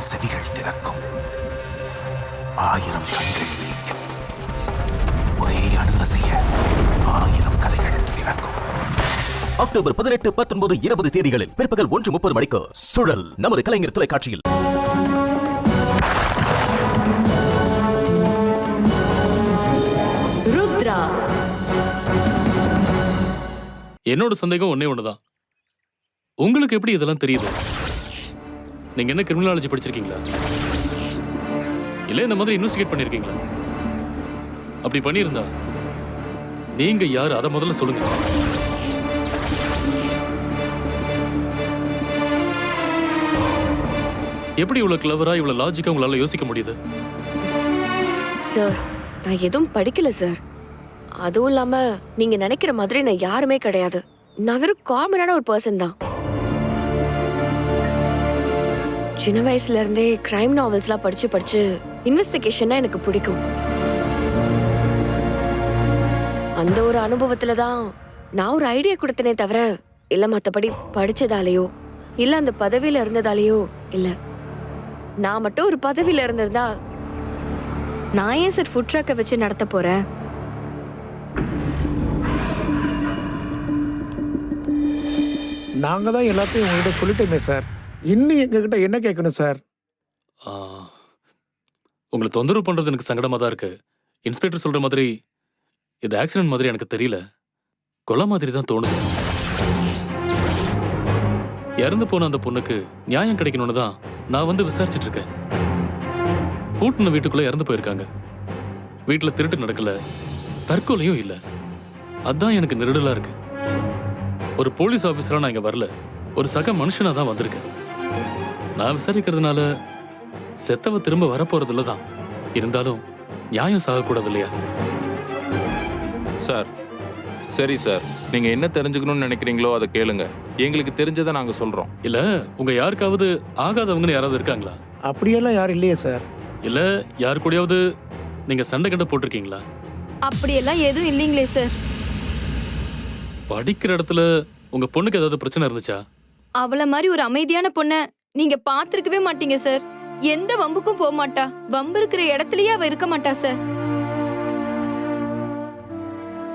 ஆயிரம் செவிகள் திறக்கும் ஆயிரம் கண்கள் விழிக்கும் ஒரே அணுக செய்ய ஆயிரம் கதைகள் பிறக்கும் அக்டோபர் பதினெட்டு பத்தொன்பது இருபது தேதிகளில் பிற்பகல் ஒன்று முப்பது மணிக்கு சுழல் நமது கலைஞர் தொலைக்காட்சியில். ருத்ரா. என்னோட சந்தேகம் ஒண்ணே ஒண்ணுதான். உங்களுக்கு எப்படி இதெல்லாம் தெரியுது? நீங்க என்ன கிரிமினாலஜி படிச்சிருக்கீங்களா? இல்ல இந்த மாதிரி இன்வெஸ்டிகேட் பண்ணிருக்கீங்களா? அப்படி பண்ணியிருந்தா நீங்க யார்? அதை முதல்ல சொல்லுங்க. எப்படி இவ்வளவு கிளவரா இவ்வளவு லாஜிக்கா உங்களால யோசிக்க முடியுது? சார் நான் எதுவும் படிக்கல சார் அதுவும் இல்லாம நீங்க நினைக்கிற மாதிரி நான் யாருமே கிடையாது. நான் வெறும் காமனான ஒரு பர்சன் தான். சின்ன வயசுல இருந்தே கிரைம் நாவல்ஸ்லாம் படிச்சு படிச்சு இன்வெஸ்டிகேஷன்னா எனக்கு பிடிக்கும். அந்த ஒரு அனுபவத்துல தான் நான் ஒரு ஐடியா கொடுத்தனே தவிர இல்ல மத்தபடி படிச்சதாலேயோ இல்ல அந்த பதவியில இருந்ததாலேயோ இல்ல. நான் மட்டும் ஒரு பதவியில இருந்திருந்தா நான் ஏன் சார் ஃபுட் ட்ரக்கை வச்சு நடத்த போறேன் நாங்க தான் எல்லாத்தையும் உங்கள்கிட்ட சொல்லிட்டோமே சார் இன்னும் எங்ககிட்ட என்ன கேட்கணும் சார்? ஆ, உங்களை தொந்தரவு பண்றது எனக்கு சங்கடமா தான் இருக்கு. இன்ஸ்பெக்டர் சொல்ற மாதிரி இது ஆக்சிடென்ட் மாதிரி எனக்கு தெரியல. கொலை மாதிரி தான் தோணுது. இறந்து போன அந்த பொண்ணுக்கு நியாயம் கிடைக்கணும்னு தான் நான் வந்து விசாரிச்சுட்டு இருக்கேன். கூட்டின வீட்டுக்குள்ள இறந்து போயிருக்காங்க. வீட்டுல திருட்டு நடக்கல. தற்கொலையும் இல்ல. அதான் எனக்கு நெருடலா இருக்கு. ஒரு போலீஸ் ஆபீசரா நான் இங்க வரல. ஒரு சக மனுஷனா தான் வந்திருக்கேன். நான் விசாரிக்கிறதுனால செத்தவ திரும்ப வரப்போறதில்ல தான் இருந்தாலும் நியாயம் சாகக்கூடாது இல்லையா சார் சரி சார். நீங்க என்ன தெரிஞ்சுக்கணும்னு நினைக்கிறீங்களோ அதை கேளுங்க. எங்களுக்கு தெரிஞ்சதை நாங்க சொல்றோம். இல்ல உங்க யாருக்காவது ஆகாதவங்கன்னு யாராவது இருக்காங்களா? அப்படியெல்லாம் யாரும் இல்லையே சார். இல்ல யாரு கூடயாவது நீங்க சண்டை கண்ட போட்டிருக்கீங்களா? அப்படியெல்லாம் எதுவும் இல்லைங்களே சார். படிக்கிற இடத்துல உங்க பொண்ணுக்கு ஏதாவது பிரச்சனை இருந்துச்சா? அவள மாதிரி ஒரு அமைதியான பொண்ண நீங்க பாத்திருக்கவே மாட்டீங்க சார். எந்த வம்புக்கும் போக மாட்டா. வம்பு இருக்கிற இடத்துலயே அவ இருக்க மாட்டா சார்.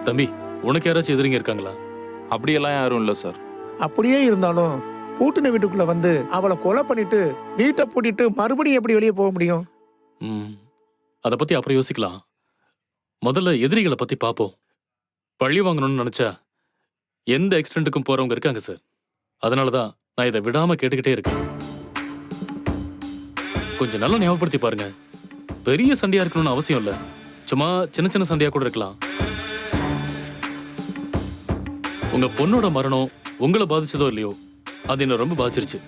தம்பி உனக்கு யாராச்சும் எதிரிங்க இருக்காங்களா? அப்படியெல்லாம் யாரும் இல்லை சார். அப்படியே இருந்தாலும் பூட்டின வீட்டுக்குள்ள வந்து அவளை கொலை பண்ணிட்டு வீட்டை பூட்டிட்டு மறுபடியும் எப்படி வெளியே போக முடியும்? ம். அதை பத்தி அப்புறம் யோசிக்கலாம். முதல்ல எதிரிகளை பத்தி பார்ப்போம் பழி வாங்கணும்னு நினைச்சா எந்த எக்ஸ்டென்ட்டுக்கும் போறவங்க இருக்காங்க சார். அதனால தான் நான் இதை விடாம கேட்டுக்கிட்டே இருக்கேன். கொஞ்சம் நல்லா ஞாபகப்படுத்தி பாருங்க. பெரிய சண்டையா இருக்கணும்னு அவசியம் இல்ல. சும்மா சின்ன சின்ன சண்டையா கூட இருக்கலாம். உங்க பொண்ணோட மரணம் உங்களை பாதிச்சதோ இல்லையோ அது என்ன ரொம்ப பாதிச்சிருச்சு.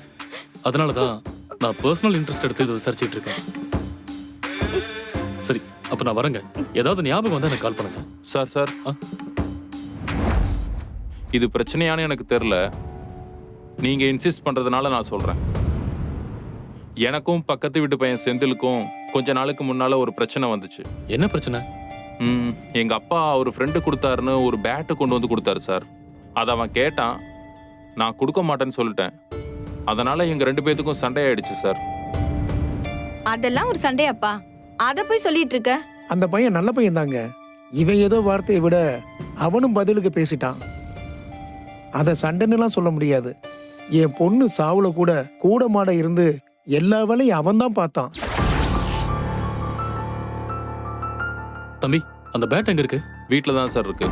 அதனால தான் நான் பர்சனல் இன்ட்ரெஸ்ட் எடுத்து இதை விசாரிச்சுட்டு இருக்கேன். சரி அப்ப நான் வரேங்க. ஏதாவது ஞாபகம் வந்தா எனக்கு கால் பண்ணுங்க. Sir sir? இது பிரச்சனையான்னு எனக்கு தெரில நீங்க இன்சிஸ்ட் பண்றதுனால நான் சொல்றேன். எனக்கும் பக்கத்து வீட்டு பையன் செந்திலுக்கும் கொஞ்ச நாளுக்கு முன்னால ஒரு பிரச்சனை வந்துச்சு. என்ன பிரச்சனை? ம், எங்க அப்பா ஒரு ஃப்ரெண்டு கொடுத்தாருன்னு ஒரு பேட்டு கொண்டு வந்து கொடுத்தாரு சார். அதை அவன் கேட்டான். நான் கொடுக்க மாட்டேன்னு சொல்லிட்டேன். அதனால எங்க ரெண்டு பேத்துக்கும் சண்டை ஆயிடுச்சு சார். அதெல்லாம் ஒரு சண்டையாப்பா. அத போய் சொல்லிட்டு இருக்க. அந்த பையன் நல்ல பையன் தாங்க. இவன் ஏதோ வார்த்தையை விட அவனும் பதிலுக்கு பேசிட்டான். அதை சண்டைன்னுலாம் சொல்ல முடியாது. என் பொண்ணு சாவுல கூட கூட மாட இருந்து எல்லா வேலையும் அவன் தான் பார்த்தான். தம்பி அந்த பேட் எங்க இருக்கு? வீட்டில் தான் சார் இருக்கு.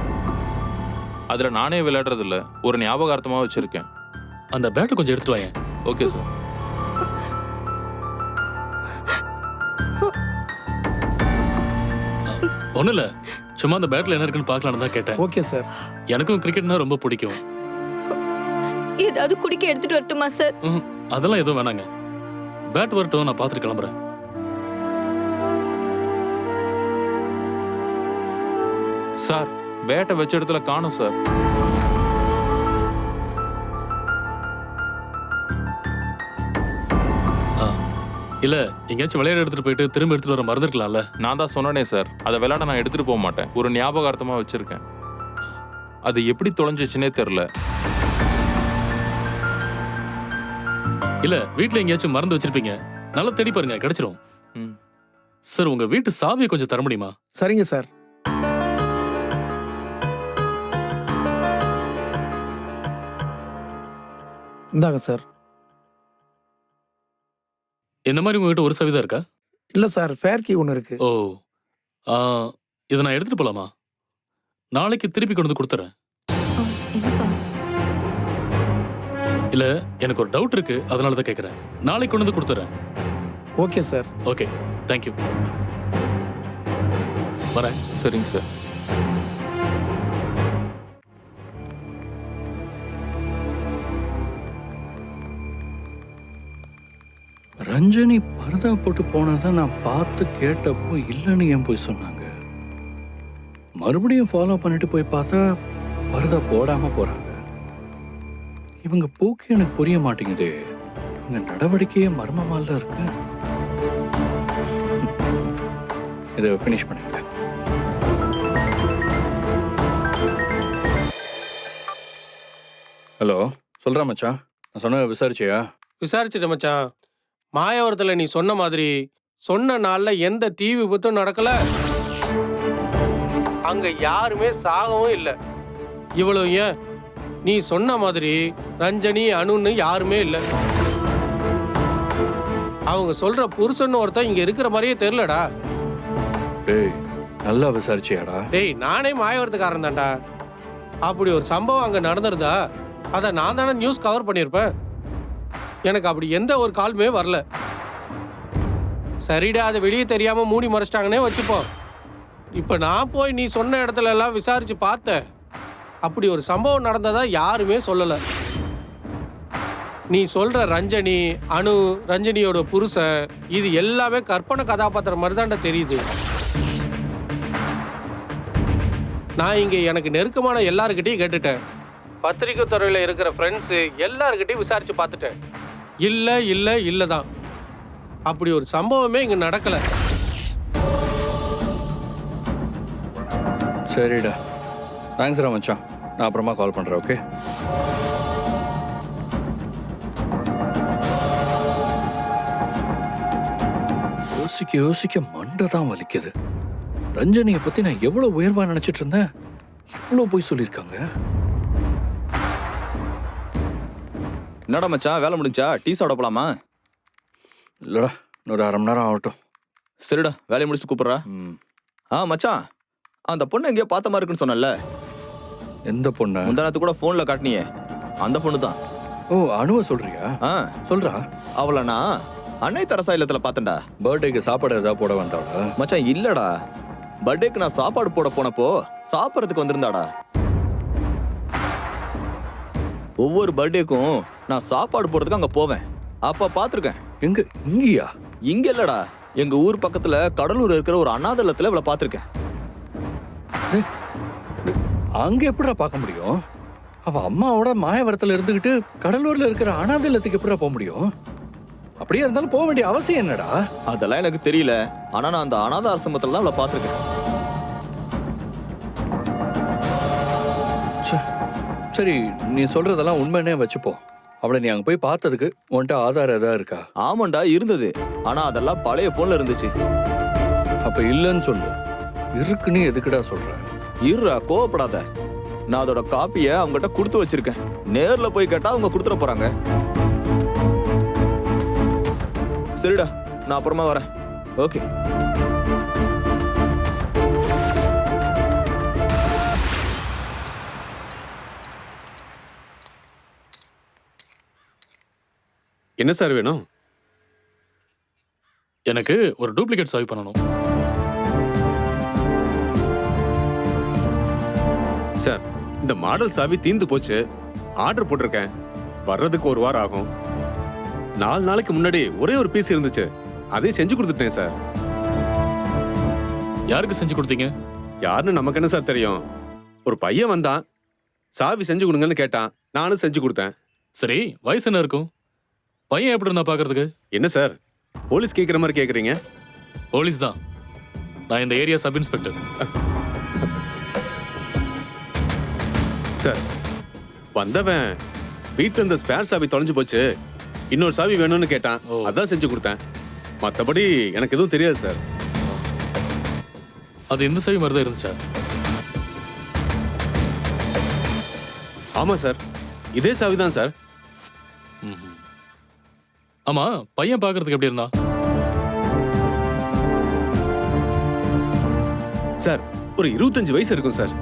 அதுல நானே விளையாடுறதில்ல. ஒரு ஞாபகார்த்தமா வச்சிருக்கேன். அந்த பேட்டை கொஞ்சம் எடுத்துட்டு வாங்க ஓகே சார். ஒண்ணும் இல்ல. சும்மா அந்த பேட்ல என்ன இருக்குன்னு பார்க்கலான்னு தான் கேட்டேன். Okay sir. எனக்கும் கிரிக்கெட்னா ரொம்ப பிடிக்கும். ஏதாவது குடிக்க எடுத்துட்டு வரட்டுமா சார்? அதெல்லாம் எதுவும் வேணாங்க. பேட் வரட்டும் நான் பார்த்துட்டு கிளம்புறேன். சார் பேட்டை வச்ச இடத்துல காணும் சார். ஆ. இல்ல எங்கேயாச்சும் விளையாட எடுத்துட்டு போயிட்டு திரும்ப எடுத்துட்டு வர மறந்துருக்கலாம்ல? நான் தான் சொன்னனே சார். அதை விளையாட நான் எடுத்துட்டு போக மாட்டேன். ஒரு ஞாபகார்த்தமா வச்சிருக்கேன். அது எப்படி தொலைஞ்சிச்சுனே தெரில இல்ல வீட்ல எங்கேயாச்சும் மறந்து வச்சிருப்பீங்க. நல்லா தேடி பாருங்க கிடைச்சிரும். ம். சார் உங்க வீட்டு சாவியை கொஞ்சம் தர முடியுமா? சரிங்க சார். இந்தாங்க சார். இந்த மாதிரி உங்ககிட்ட ஒரு சாவி தான் இருக்கா? இல்லை சார். ஃபேர் கீ ஒன்று இருக்கு. ஓ. ஆ, இதை நான் எடுத்துட்டு போலாமா? நாளைக்கு திருப்பி கொண்டு வந்து கொடுத்துறேன். இல்ல எனக்கு ஒரு டவுட் இருக்கு. அதனால தான் கேக்குறேன். நாளைக்கு கொண்டு வந்து கொடுத்துறேன். Okay sir. ஓகே. தேங்க்யூ வரேன். சரிங்க சார். ரஞ்சனி பரதா போட்டு போனதை நான் பார்த்து கேட்டப்போ இல்லைன்னு ஏன் போய் சொன்னாங்க? மறுபடியும் ஃபாலோ பண்ணிட்டு போய் பார்த்தா பரதா போடாம போறாங்க. இவங்க போக்கு எனக்கு புரிய மாட்டேங்குது. இவங்க நடவடிக்கையே மர்மமால இருக்கு. இதை ஃபினிஷ் பண்ணிடுங்க. ஹலோ சொல்றா மச்சான். நான் சொன்ன விசாரிச்சியா? விசாரிச்சுட்டு மச்சான். மாயாவரத்தில் நீ சொன்ன மாதிரி சொன்ன நாள்ல எந்த தீ விபத்தும் நடக்கல. அங்க யாருமே சாகவும் இல்லை. இவ்வளவு ஏன் நீ சொன்ன மாதிரி ரஞ்சனி அனுன்னு யாருமே இல்லை. அவங்க சொல்ற புருஷன் ஒருத்தன் இங்க இருக்கிற மாதிரியே தெரியலடா. டேய் நல்லா விசாரிச்சியாடா. டேய் நானே மாயவரத்துக்காரன் தான்டா. அப்படி ஒரு சம்பவம் அங்க நடந்திருந்தா அதை நான் தானே நியூஸ் கவர் பண்ணியிருப்பேன் எனக்கு அப்படி எந்த ஒரு கால்மே வரல. சரிடா அதை வெளியே தெரியாம மூடி மறைச்சிட்டாங்கன்னே வச்சுப்போம். இப்போ நான் போய் நீ சொன்ன இடத்துல எல்லாம் விசாரிச்சு பார்த்தேன். அப்படி ஒரு சம்பவம் நடந்ததா யாருமே சொல்லலை. நீ சொல்ற ரஞ்சனி அனு ரஞ்சனியோட புருஷன் இது எல்லாமே கற்பனை கதாபாத்திரம் மாதிரி தான்டா தெரியுது. நான் இங்க எனக்கு நெருக்கமான எல்லாருக்கிட்டையும் கேட்டுட்டேன். பத்திரிக்கை துறையில் இருக்கிற ஃப்ரெண்ட்ஸு எல்லாருக்கிட்டையும் விசாரிச்சு பார்த்துட்டேன். இல்லை இல்லை இல்லை தான் அப்படி ஒரு சம்பவமே இங்கே நடக்கலை. சரிடா. தேங்க்ஸ் மச்சான். நான் அப்புறமா கால் பண்ணுறேன் ஓகே யோசிக்க யோசிக்க மண்டை தான் வலிக்குது. ரஞ்சனியை பற்றி நான் எவ்வளோ உயர்வா நினச்சிட்டு இருந்தேன்? இவ்வளோ போய் சொல்லியிருக்காங்க. என்னடா மச்சான் வேலை முடிஞ்சா? டீ சாப்பிட போலாமா? இல்லைடா இன்னொரு அரை மணி நேரம் ஆகட்டும். சரிடா வேலையை முடிச்சுட்டு கூப்பிட்றா. ம். ஆ மச்சான் அந்த பொண்ணு எங்கேயோ பார்த்த மாதிரி இருக்குன்னு சொன்னல எந்த பொண்ணு? முந்தானத்து கூட ஃபோனில் காட்டினியே. அந்த பொண்ணு தான் ஓ அணுவை சொல்றியா? ஆ. சொல்றா? அவளை நான் அன்னை தரசா இல்லத்தில் பார்த்தேன்டா. பர்த்டேக்கு சாப்பாடு ஏதாவது போட வந்தாளா? மச்சான் இல்லடா. பர்த்டேக்கு நான் சாப்பாடு போட போனப்போ சாப்பிட்றதுக்கு வந்திருந்தாடா. ஒவ்வொரு பர்த்டேக்கும் நான் சாப்பாடு போடுறதுக்கு அங்கே போவேன். அப்போ பார்த்துருக்கேன். எங்க இங்கேயா? இங்க இல்லடா. எங்க ஊர் பக்கத்துல கடலூர் இருக்கிற ஒரு அனாதலத்துல இவளை பார்த்துருக்கேன். அங்க எப்படிடா பார்க்க முடியும்? அவ அம்மாவோட மாயவரத்துல இருந்துகிட்டு கடலூர்ல இருக்கிற அனாதை இல்லத்துக்கு எப்படிடா போக முடியும்? அப்படியே இருந்தாலும் போக வேண்டிய அவசியம் என்னடா? அதெல்லாம் எனக்கு தெரியல. ஆனா நான் அந்த அனாத ஆசிரமத்துல தான் அவளை பார்த்துருக்கேன். சரி நீ சொல்றதெல்லாம் உண்மைன்னே வச்சுப்போ. அவளை நீ அங்க போய் பார்த்ததுக்கு உன்கிட்ட ஆதாரம் ஏதாவது இருக்கா? ஆமாண்டா இருந்தது. ஆனா அதெல்லாம் பழைய போன்ல இருந்துச்சு. அப்ப இல்லைன்னு சொல்லு. இருக்குன்னு எதுக்குடா சொல்ற? இருறா கோவப்படாத. நான் அதோட காப்பியை அவங்ககிட்ட கொடுத்து வச்சிருக்கேன். நேர்ல போய் கேட்டா அவங்க கொடுத்துட போறாங்க. சரிடா நான் அப்புறமா வரேன். ஓகே. என்ன சார் வேணும்? எனக்கு ஒரு டூப்ளிகேட் சர்வ் பண்ணணும். சார் இந்த மாடல் சாவி தீந்து போச்சு. ஆர்டர் போட்டிருக்கேன். வர்றதுக்கு ஒரு வாரம் ஆகும். நாலு நாளைக்கு முன்னாடி ஒரே ஒரு பீஸ் இருந்துச்சு. அதை செஞ்சு கொடுத்துட்டேன் சார். யாருக்கு செஞ்சு கொடுத்தீங்க? யாருன்னு நமக்கு என்ன சார் தெரியும்? ஒரு பையன் வந்தான். சாவி செஞ்சு கொடுங்கன்னு கேட்டான். நானும் செஞ்சு கொடுத்தேன். சரி வயசு என்ன இருக்கும்? பையன் எப்படி இருந்தா பாக்குறதுக்கு என்ன சார்? போலீஸ் கேட்குற மாதிரி கேட்குறீங்க போலீஸ் தான். நான் இந்த ஏரியா சப் இன்ஸ்பெக்டர். சார். வந்தவன் வீட்டில் இந்த ஸ்பேர் சாவி தொலைஞ்சு போச்சு. இன்னொரு சாவி வேணும்னு கேட்டான். அதான் செஞ்சு கொடுத்தேன். மத்தபடி எனக்கு எதுவும் தெரியாது சார். அது இந்த சாவி மாதிரி தான் இருந்துச்சா ஆமா சார். இதே சாவி தான் சார் ஆமா பையன் பார்க்கறதுக்கு எப்படி இருந்தான்? சார் ஒரு இருபத்தஞ்சு வயசு இருக்கும் சார்.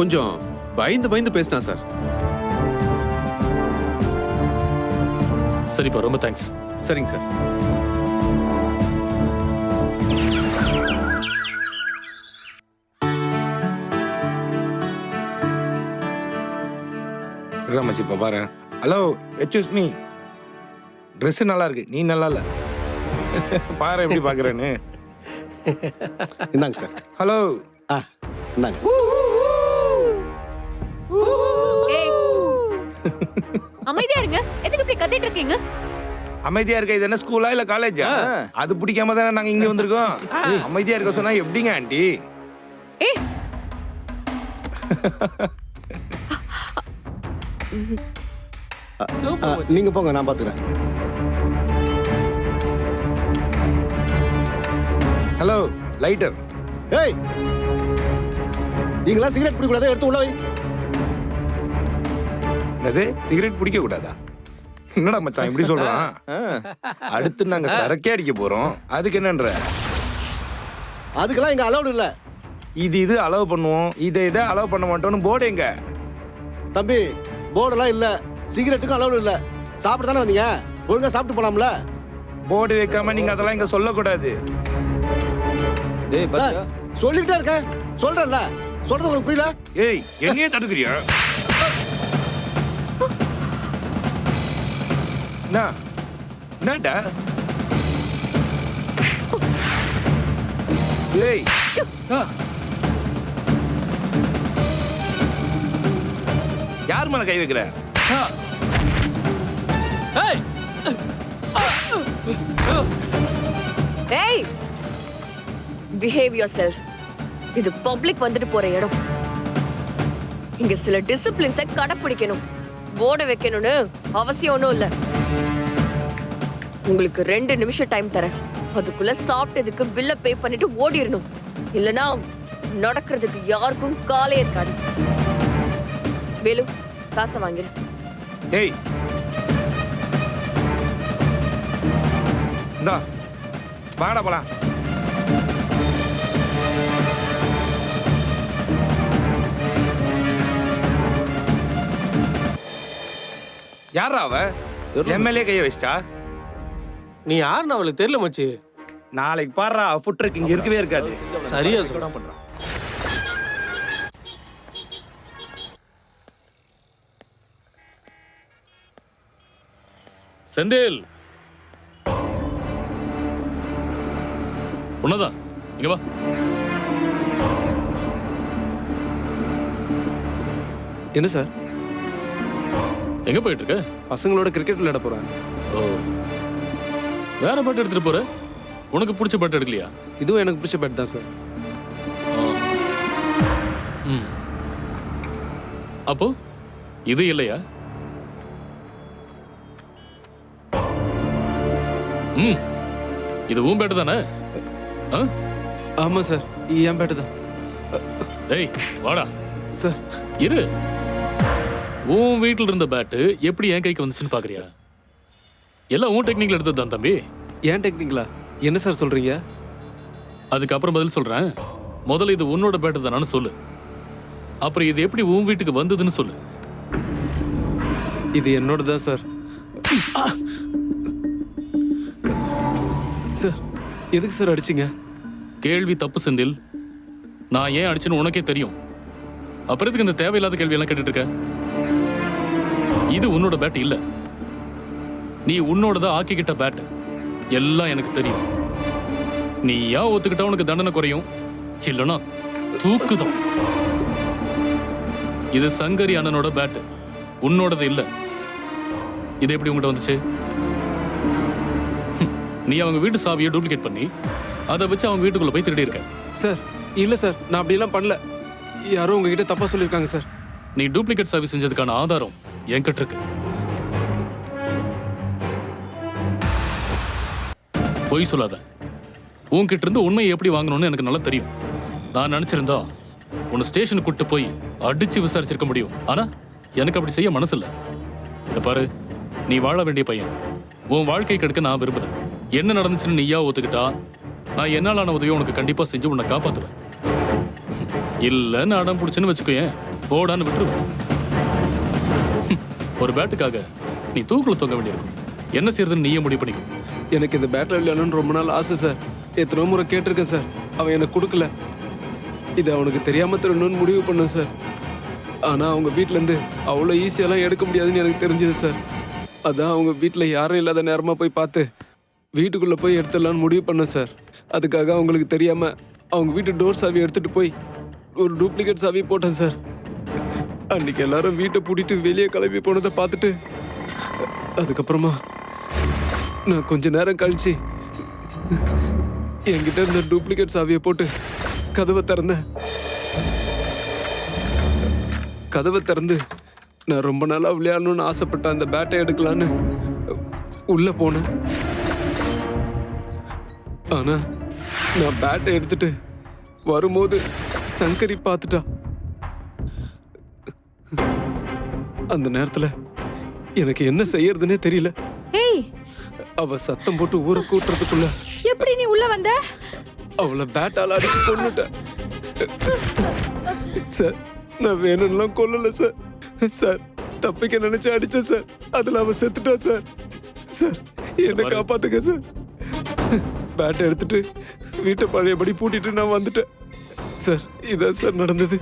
கொஞ்சம் பயந்து பயந்து பேசினான் சார். சரிப்பா ரொம்ப தேங்க்ஸ் சரிங்க சார். மச்சி இப்போ பாரு ஹலோ எக்ஸ்கூஸ் மீ Dress நல்லா இருக்கு. நீ நல்லா இல்ல? பாரு எப்படி பார்க்குறேன்னு இந்தாங்க சார். ஹலோ ஆ இந்தாங்க. அமைதியா இருங்க. எதுக்கு இப்படி கத்திட்டு இருக்கீங்க? அமைதியா இருக்க இது என்ன ஸ்கூலா இல்ல காலேஜா? அது பிடிக்காம தானே நாங்க இங்க வந்திருக்கோம். அமைதியா இருக்க சொன்னா எப்படிங்க ஆண்டி? ஏய். நீங்க போங்க நான் பாத்துக்கிறேன். ஹலோ லைட்டர் ஏய் நீங்களா சிகரெட் பிடிக்கூடாது எடுத்து உள்ள வை. என்னது? சிகரெட் பிடிக்க கூடாதா என்னடா மச்சான் இப்படி சொல்றான்? அடுத்து நாங்க சரக்கே அடிக்க போறோம். அதுக்கு என்னன்ற? அதுக்கெல்லாம் இங்க அலௌடு இல்ல. இது இது அலோவ் பண்ணுவோம். இதை இதை அலோவ் பண்ண மாட்டோம்னு போர்டு எங்க? தம்பி போர்டெல்லாம் இல்ல. சிகரெட்டுக்கும் அலௌடு இல்ல. சாப்பிட்டு தானே வந்தீங்க? ஒழுங்கா சாப்பிட்டு போலாம்ல. போர்டு வைக்காம நீங்க அதெல்லாம் இங்க சொல்லக்கூடாது? சொல்லிக்கிட்டே இருக்கேன். சொல்றேன்ல. சொல்றது உங்களுக்கு புரியல? ஏய் என்னையே தடுக்கிறியா? நான் என்னடா? ஏய். ஆ. யார் மேல கை வைக்கிற? ஏய். பிஹேவ் யோர் செல்ஃப் இது பப்ளிக் வந்துட்டு போற இடம். இங்க சில டிசிப்ளின்ஸை கடைப்பிடிக்கணும். போர்டு வைக்கணும்னு அவசியம் ஒன்றும் இல்லை. உங்களுக்கு ரெண்டு நிமிஷம் டைம் தரேன். அதுக்குள்ள சாப்பிட்டதுக்கு பில்ல பே பண்ணிட்டு ஓடிடணும் இல்லனா நடக்கிறதுக்கு யாருக்கும் காலே இருக்காது. வேலு காசை வாங்கிரு. ஏய் இந்தா வாடா போலாம். யாரா அவ? எம்எல்ஏ கைய வச்சிட்டா? நீ யாருன்னு அவளுக்கு தெரியல மச்சி. நாளைக்கு பாடுறா ஃபுட் ட்ரக் இங்க இருக்கவே இருக்காது. சரியா சொல்ற பண்றான் செந்தில். உன்னதான் இங்க வா. என்ன சார்? எங்க போயிட்டு இருக்க? பசங்களோட கிரிக்கெட் விளையாட போறேன் ஓ. வேற பாட்டு எடுத்துட்டு போற? உனக்கு பிடிச்ச பாட்டு எடுக்கலையா? இதுவும் எனக்கு பிடிச்ச பேட் தான் சார். ம். அப்போ இது இல்லையா? ம். இது உன் பேட்டு தானே? ஆ? ஆமா சார். என் பேட்டு தான். டேய் வாடா. சார். இரு. உன் வீட்டில் இருந்த பேட்டு எப்படி என் கைக்கு வந்துச்சுன்னு பாக்குறியா? எல்லாம் உன் டெக்னிக்ல எடுத்தது தான் தம்பி. ஏன் டெக்னிக்கலா என்ன சார் சொல்றீங்க? அதுக்கப்புறம் பதில் சொல்றேன். முதல்ல இது உன்னோட பேட்டு தானான்னு சொல்லு. அப்புறம் இது எப்படி உன் வீட்டுக்கு வந்ததுன்னு சொல்லு. இது என்னோட தான் சார் சார் எதுக்கு சார் அடிச்சீங்க? கேள்வி தப்பு செந்தில். நான் ஏன் அடிச்சேன்னு உனக்கே தெரியும். அப்புறம் எதுக்கு இந்த தேவையில்லாத கேள்வி எல்லாம் கேட்டுட்டு இருக்க? இது உன்னோட பேட் இல்ல. நீ உன்னோடத ஆக்கிக்கிட்ட பேட் எல்லாம் எனக்கு தெரியும். நீ ஏன் ஒத்துக்கிட்டா உனக்கு தண்டனை குறையும். இல்லைன்னா தூக்குதான். இது சங்கரி அண்ணனோட பேட் உன்னோடது இல்ல. இது எப்படி உங்ககிட்ட வந்துச்சு? நீ அவங்க வீட்டு சாவியை டூப்ளிகேட் பண்ணி அதை வச்சு அவங்க வீட்டுக்குள்ள போய் திருடி இருக்க. சார் இல்ல சார் நான் அப்படியெல்லாம் பண்ணல. யாரோ உங்ககிட்ட தப்பா சொல்லியிருக்காங்க சார். நீ டூப்ளிகேட் சாவி செஞ்சதுக்கான ஆதாரம் என்கிட்ட இருக்கு. பொய் சொல்லாத. உன்கிட்ட இருந்து உண்மையை எப்படி வாங்கணும்னு எனக்கு நல்லா தெரியும். நான் நினைச்சிருந்தா உன்னை ஸ்டேஷனுக்கு கூட்டு போய் அடிச்சு விசாரிச்சிருக்க முடியும். ஆனா எனக்கு அப்படி செய்ய மனசு இல்ல இந்த பாரு நீ வாழ வேண்டிய பையன். உன் வாழ்க்கை கெடுக்க நான் விரும்புறேன் என்ன நடந்துச்சுன்னு நீயா ஒத்துக்கிட்டா நான் என்னாலான உதவியை உனக்கு கண்டிப்பா செஞ்சு உன்னை காப்பாத்துவேன். இல்லைன்னு அடம் பிடிச்சுன்னு வச்சுக்கோயேன். போடான்னு விட்டுருவேன். ஒரு பேட்டுக்காக நீ தூக்குல தொங்க வேண்டியிருக்கும். என்ன செய்யறதுன்னு நீயே முடிவு பண்ணிக்கும் எனக்கு இந்த பேட்டில் விளையாடணும்னு ரொம்ப நாள் ஆசை சார் எத்தனை முறை கேட்டிருக்கேன் சார் அவன் எனக்கு கொடுக்கல. இது அவனுக்கு தெரியாமல் தரணும்னு முடிவு பண்ணேன் சார் ஆனால் அவங்க வீட்டிலேருந்து அவ்வளோ ஈஸியெல்லாம் எடுக்க முடியாதுன்னு எனக்கு தெரிஞ்சது சார் அதான் அவங்க வீட்டில் யாரும் இல்லாத நேரமாக போய் பார்த்து வீட்டுக்குள்ளே போய் எடுத்துடலான்னு முடிவு பண்ணேன் சார் அதுக்காக அவங்களுக்கு தெரியாமல் அவங்க வீட்டு டோர் சாவி எடுத்துகிட்டு போய் ஒரு டூப்ளிகேட் சாவி போட்டேன் சார் அன்றைக்கி எல்லாரும் வீட்டை பூட்டிட்டு வெளியே கிளம்பி போனதை பார்த்துட்டு அதுக்கப்புறமா நான் கொஞ்ச நேரம் கழிச்சு என்கிட்ட இருந்த டூப்ளிகேட் சாவியை போட்டு கதவை திறந்தேன். கதவை திறந்து நான் ரொம்ப நாளாக விளையாடணும்னு ஆசைப்பட்ட அந்த பேட்டை எடுக்கலான்னு உள்ளே போனேன். ஆனால் நான் பேட்டை எடுத்துட்டு வரும்போது சங்கரி பார்த்துட்டா. அந்த நேரத்தில் எனக்கு என்ன செய்யறதுன்னே தெரியல. அவ சத்தம் போட்டு ஊரை கூட்டுறதுக்குள்ள எப்படி நீ உள்ள வந்த? அவளை பேட்டால அடிச்சு கொன்னுட்டேன். சார் நான் வேணும்லாம் கொல்லல சார். சார் தப்பிக்க நினைச்சு அடிச்சேன் சார். அதுல அவ செத்துட்டா சார். சார் என்ன காப்பாத்துங்க சார். பேட்டை எடுத்துட்டு வீட்டை பழையபடி பூட்டிட்டு நான் வந்துட்டேன். சார் இதான் சார் நடந்தது.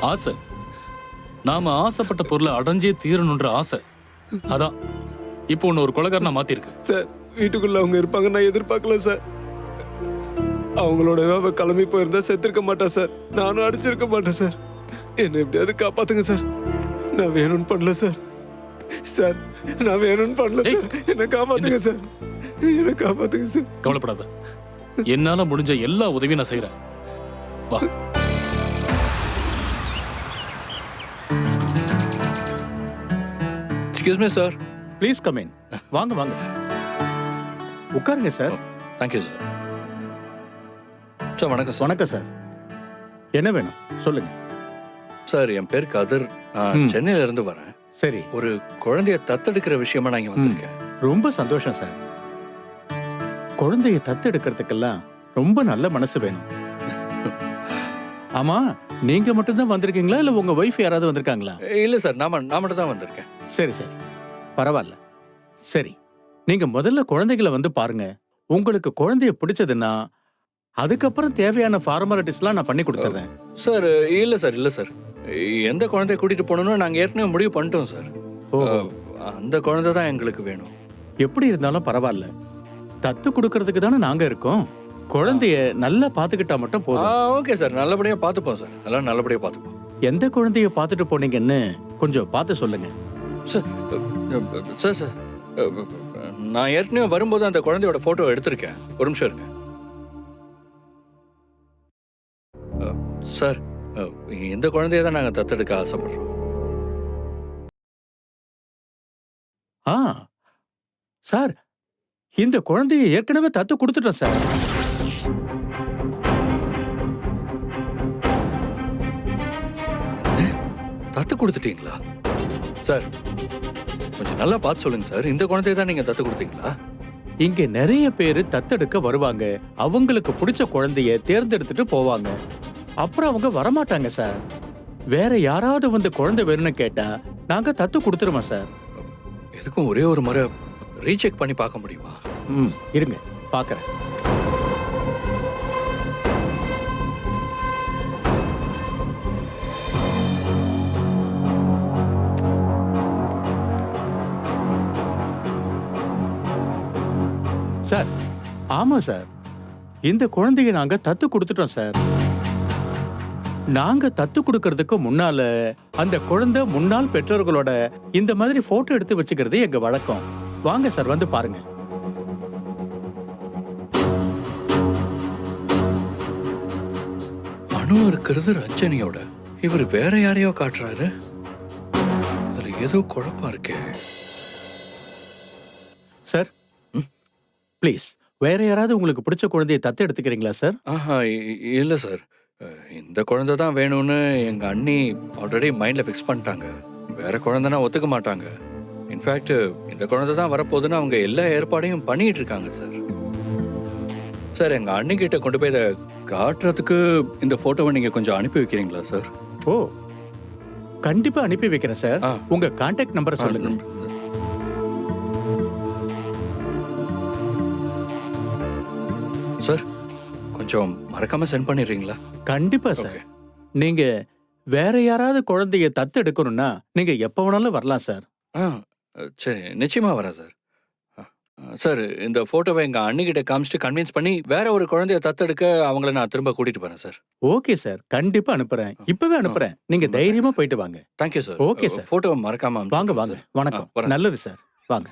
ஆசை நாம ஆசைப்பட்ட பொருளை அடைஞ்சே தீரணுன்ற ஆசை. அதான். இப்போ உன்னை ஒரு கொலகாரனா மாத்திருக்கு. சார் வீட்டுக்குள்ள அவங்க இருப்பாங்க நான் எதிர்பார்க்கல சார். அவங்களோட அவ கிளம்பி போயிருந்தா செத்துருக்க மாட்டா சார். நானும் அடிச்சிருக்க மாட்டேன் சார். என்னை எப்படியாவது காப்பாத்துங்க சார். நான் வேணும்னு பண்ணல சார். சார் நான் வேணும்னு பண்ணல சார். என்னை காப்பாத்துங்க சார். என்னை காப்பாத்துங்க சார். கவலைப்படாத. என்னால முடிஞ்ச எல்லா உதவியும் நான் செய்யறேன் வா. Excuse me sir please come in வாங்க வாங்க உட்காருங்க sir thank you sir sir வணக்கம் சார் வணக்கம் சார் என்ன வேணும்? சொல்லுங்க. சார் என் பேர் கதிர். நான். சென்னையில இருந்து வரேன். சரி. ஒரு குழந்தைய தத்தெடுக்கிற விஷயமா நான் இங்க வந்திருக்கேன். ரொம்ப சந்தோஷம் சார் குழந்தைய தத்தெடுக்கிறதுக்கெல்லாம் ரொம்ப நல்ல மனசு வேணும். ஆமா நீங்க மட்டும்தான் வந்திருக்கீங்களா? இல்ல உங்க ஒய்ஃப் யாராவது வந்திருக்காங்களா? இல்ல சார் நாம நான் மட்டும் தான் வந்திருக்கேன். சரி சரி. பரவாயில்ல. சரி நீங்க முதல்ல குழந்தைகளை வந்து பாருங்க. உங்களுக்கு குழந்தைய பிடிச்சதுன்னா அதுக்கப்புறம் தேவையான ஃபார்மாலிட்டிஸ்லாம் நான் பண்ணி கொடுத்துறேன். சார் இல்ல சார் இல்ல சார். எந்த குழந்தைய கூட்டிட்டு போகணும்னு நாங்க ஏற்கனவே முடிவு பண்ணிட்டோம் சார். அந்த குழந்தை தான் எங்களுக்கு வேணும். எப்படி இருந்தாலும் பரவாயில்ல. தத்து கொடுக்கறதுக்கு தானே நாங்க இருக்கோம். குழந்தைய நல்லா பாத்துக்கிட்டா மட்டும் போதும். Okay sir. நல்லபடியா பார்த்துப்போம் சார். எல்லாம் நல்லபடியா பார்த்துப்போம். எந்த குழந்தைய பார்த்துட்டு போனீங்கன்னு கொஞ்சம் பார்த்து சொல்லுங்க. சார் சார் சார் நான் ஏற்கனவே வரும்போது அந்த குழந்தையோட போட்டோ எடுத்திருக்கேன். ஒரு நிமிஷம் இருங்க. சார் இந்த குழந்தைய தான் நாங்கள் தத்தெடுக்க ஆசைப்படுறோம். ஆ சார் இந்த குழந்தைய ஏற்கனவே தத்து கொடுத்துட்டோம் சார். தத்து கொடுத்துட்டீங்களா? சார் கொஞ்சம் நல்லா பார்த்து சொல்லுங்க சார். இந்த குழந்தைய தான் நீங்க தத்து கொடுத்தீங்களா? இங்க நிறைய பேரு தத்தெடுக்க வருவாங்க. அவங்களுக்கு பிடிச்ச குழந்தைய தேர்ந்தெடுத்துட்டு போவாங்க. அப்புறம் அவங்க வரமாட்டாங்க சார். வேற யாராவது வந்து குழந்தை வேணும்னு கேட்டா நாங்க தத்து கொடுத்துருவோம் சார். எதுக்கும் ஒரே ஒரு முறை ரீசெக் பண்ணி பார்க்க முடியுமா? ம் இருங்க பாக்குறேன் சார் ஆமா சார். இந்த குழந்தைய நாங்க தத்து கொடுத்துட்டோம் சார். நாங்க தத்து கொடுக்கறதுக்கு முன்னால அந்த குழந்தை முன்னாள் பெற்றோர்களோட இந்த மாதிரி போட்டோ எடுத்து வச்சுக்கிறது எங்க வழக்கம். வாங்க சார் வந்து பாருங்க. அணு இருக்கிறது ரஞ்சனியோட. இவர் வேற யாரையோ காட்டுறாரு. இதுல ஏதோ குழப்பம் இருக்கே. ப்ளீஸ் வேற யாராவது உங்களுக்கு பிடிச்ச குழந்தையை தத்து எடுத்துக்கிறீங்களா சார் ஆஹா இ- இல்ல சார் அஹ், இந்த குழந்தை தான் வேணும்னு எங்க அண்ணி ஆல்ரெடி மைண்ட்ல ஃபிக்ஸ் பண்ணிட்டாங்க. வேற குழந்தைனா ஒத்துக்க மாட்டாங்க. இன்ஃபேக்ட் இந்த குழந்தை தான் வரப்போகுதுன்னு அவங்க எல்லா ஏற்பாடையும் பண்ணிட்டு இருக்காங்க சார் சார் எங்க அண்ணி கிட்ட கொண்டு போய் இதை காட்டுறதுக்கு இந்த போட்டோவை நீங்க கொஞ்சம் அனுப்பி வைக்கிறீங்களா சார் ஓ கண்டிப்பா அனுப்பி வைக்கிறேன் சார் ஆ. உங்க கான்டாக்ட் நம்பரை சொல்லுங்க. சார் கொஞ்சம் மறக்காம சென்ட் பண்ணிடுறீங்களா? கண்டிப்பா சார் ஓகே நீங்க வேற யாராவது குழந்தைய தத்து எடுக்கணும்னா நீங்க எப்ப வேணாலும் வரலாம் சார் ஆ சரி. நிச்சயமா வரேன் சார் சார் இந்த போட்டோவை எங்க அண்ணிக்கிட்ட காமிச்சிட்டு கன்வின்ஸ் பண்ணி வேற ஒரு குழந்தைய தத்தெடுக்க அவங்கள நான் திரும்ப கூட்டிட்டு போறேன் சார் ஓகே சார் கண்டிப்பா அனுப்புறேன். இப்பவே அனுப்புறேன். நீங்க தைரியமா. போயிட்டு வாங்க. Thank you sir Okay, sir. போட்டோவை மறக்காம வாங்க வாங்க. சார். வணக்கம். நல்லது சார் வாங்க.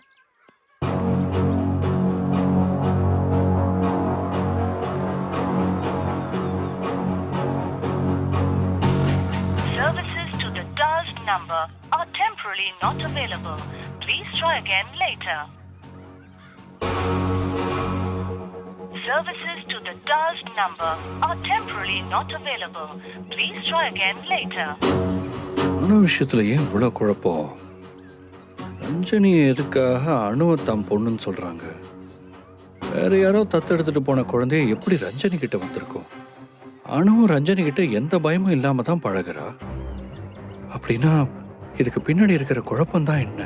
Number are temporarily not available. Please try again later. Services to the dialed number are temporarily not available. Please try again later. அணு விஷயத்துல ஏன் இவ்வளவு குழப்பம் ரஞ்சனி எதுக்காக அணுவை தம் பொண்ணுன்னு சொல்கிறாங்க வேற யாரோ தத்தெடுத்துட்டு போன குழந்தைய எப்படி ரஞ்சனி கிட்ட வந்திருக்கும் அணுவும் ரஞ்சனி கிட்ட எந்த பயமும் இல்லாம தான் பழகுறா அப்படின்னா இதுக்கு பின்னாடி இருக்கிற குழப்பம் தான் என்ன?